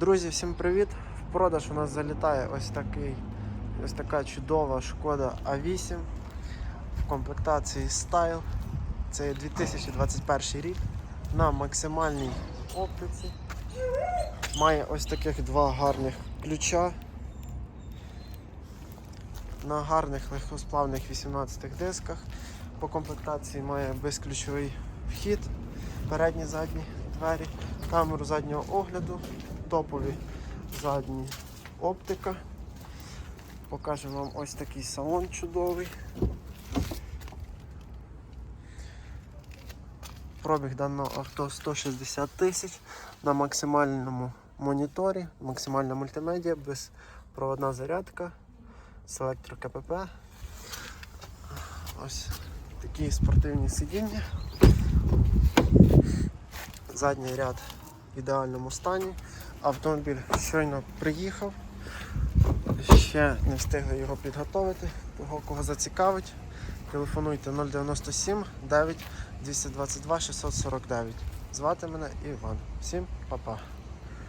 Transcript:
Друзі, всім привіт! В продаж у нас залітає ось такий ось така чудова шкода А8 в комплектації Style. Це 2021 рік на максимальній оптиці. Має ось таких два гарних ключа. На гарних легкосплавних 18 дисках. По комплектації має безключовий вхід, передні задні двері, камеру заднього огляду, топові задні оптика. Покажемо вам ось такий салон чудовий. Пробіг даного авто 160 тисяч на максимальному моніторі, максимальна мультимедіа, безпроводна зарядка, селектор КПП. Ось такі спортивні сидіння. Задній ряд в ідеальному стані. Автомобіль щойно приїхав. Ще не встигли його підготовити. Того, кого зацікавить, телефонуйте 097 9 222 649. Звати мене Іван. Всім па-па.